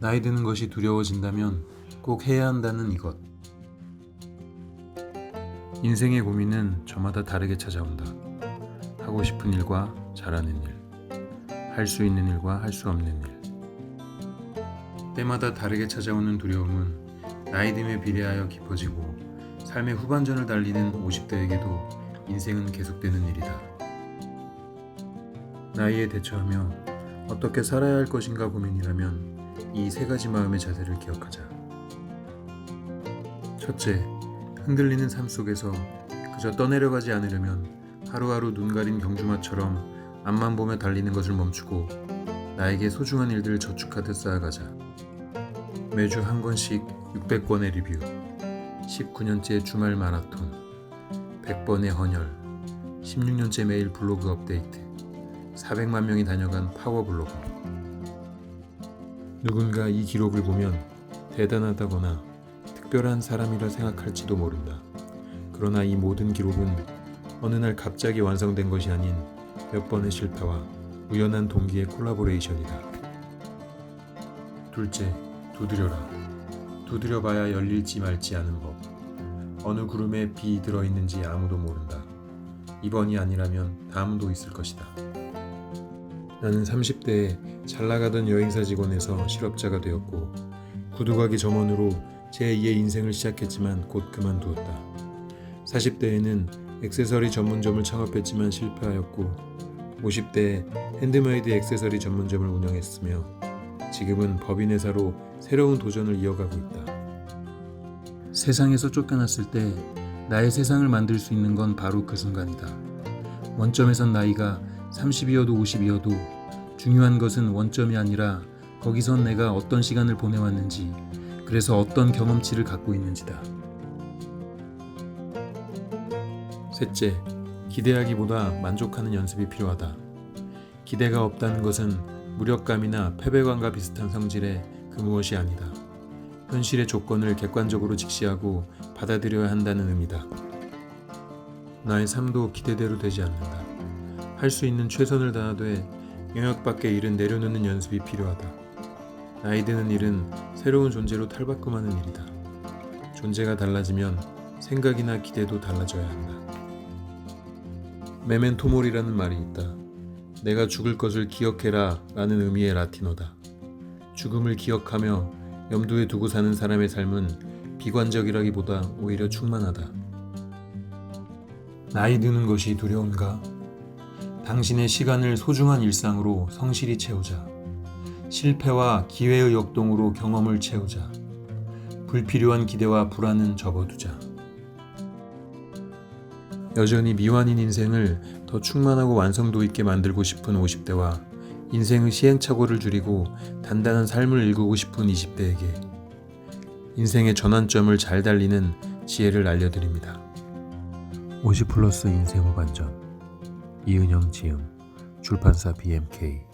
나이 드는 것이 두려워진다면 꼭 해야 한다는 이것. 인생의 고민은 저마다 다르게 찾아온다. 하고 싶은 일과 잘하는 일, 할 수 있는 일과 할 수 없는 일. 때마다 다르게 찾아오는 두려움은 나이 듦에 비례하여 깊어지고 삶의 후반전을 달리는 50대에게도 인생은 계속되는 일이다. 나이에 대처하며 어떻게 살아야 할 것인가 고민이라면 이 세 가지 마음의 자세를 기억하자. 첫째, 흔들리는 삶 속에서 그저 떠내려가지 않으려면 하루하루 눈 가린 경주마처럼 앞만 보며 달리는 것을 멈추고 나에게 소중한 일들을 저축하듯 쌓아가자. 매주 한 권씩 600권의 리뷰, 19년째 주말 마라톤, 100번의 헌혈, 16년째 매일 블로그 업데이트, 400만 명이 다녀간 파워 블로거. 누군가 이 기록을 보면 대단하다거나 특별한 사람이라 생각할지도 모른다. 그러나 이 모든 기록은 어느 날 갑자기 완성된 것이 아닌 몇 번의 실패와 우연한 동기의 콜라보레이션이다. 둘째, 두드려라. 두드려봐야 열릴지 말지 아는 법. 어느 구름에 비 들어있는지 아무도 모른다. 이번이 아니라면 다음도 있을 것이다. 나는 30대에 잘 나가던 여행사 직원에서 실업자가 되었고 구두가게 점원으로 제2의 인생을 시작했지만 곧 그만두었다. 40대에는 액세서리 전문점을 창업했지만 실패하였고 50대에 핸드메이드 액세서리 전문점을 운영했으며 지금은 법인 회사로 새로운 도전을 이어가고 있다. 세상에서 쫓겨났을 때 나의 세상을 만들 수 있는 건 바로 그 순간이다. 원점에선 나이가 30이어도 50이어도 중요한 것은 원점이 아니라 거기선 내가 어떤 시간을 보내왔는지 그래서 어떤 경험치를 갖고 있는지다. 셋째, 기대하기보다 만족하는 연습이 필요하다. 기대가 없다는 것은 무력감이나 패배감과 비슷한 성질의 그 무엇이 아니다. 현실의 조건을 객관적으로 직시하고 받아들여야 한다는 의미다. 나의 삶도 기대대로 되지 않는다. 할 수 있는 최선을 다하되 영역 밖의 일은 내려놓는 연습이 필요하다. 나이 드는 일은 새로운 존재로 탈바꿈하는 일이다. 존재가 달라지면 생각이나 기대도 달라져야 한다. 메멘토몰이라는 말이 있다. 내가 죽을 것을 기억해라 라는 의미의 라틴어다. 죽음을 기억하며 염두에 두고 사는 사람의 삶은 비관적이라기보다 오히려 충만하다. 나이 드는 것이 두려운가? 당신의 시간을 소중한 일상으로 성실히 채우자. 실패와 기회의 역동으로 경험을 채우자. 불필요한 기대와 불안은 접어두자. 여전히 미완인 인생을 더 충만하고 완성도 있게 만들고 싶은 50대와 인생의 시행착오를 줄이고 단단한 삶을 일구고 싶은 20대에게 인생의 전환점을 잘 달리는 지혜를 알려드립니다. 50 플러스 인생 후반전 이은영 지음 출판사 BMK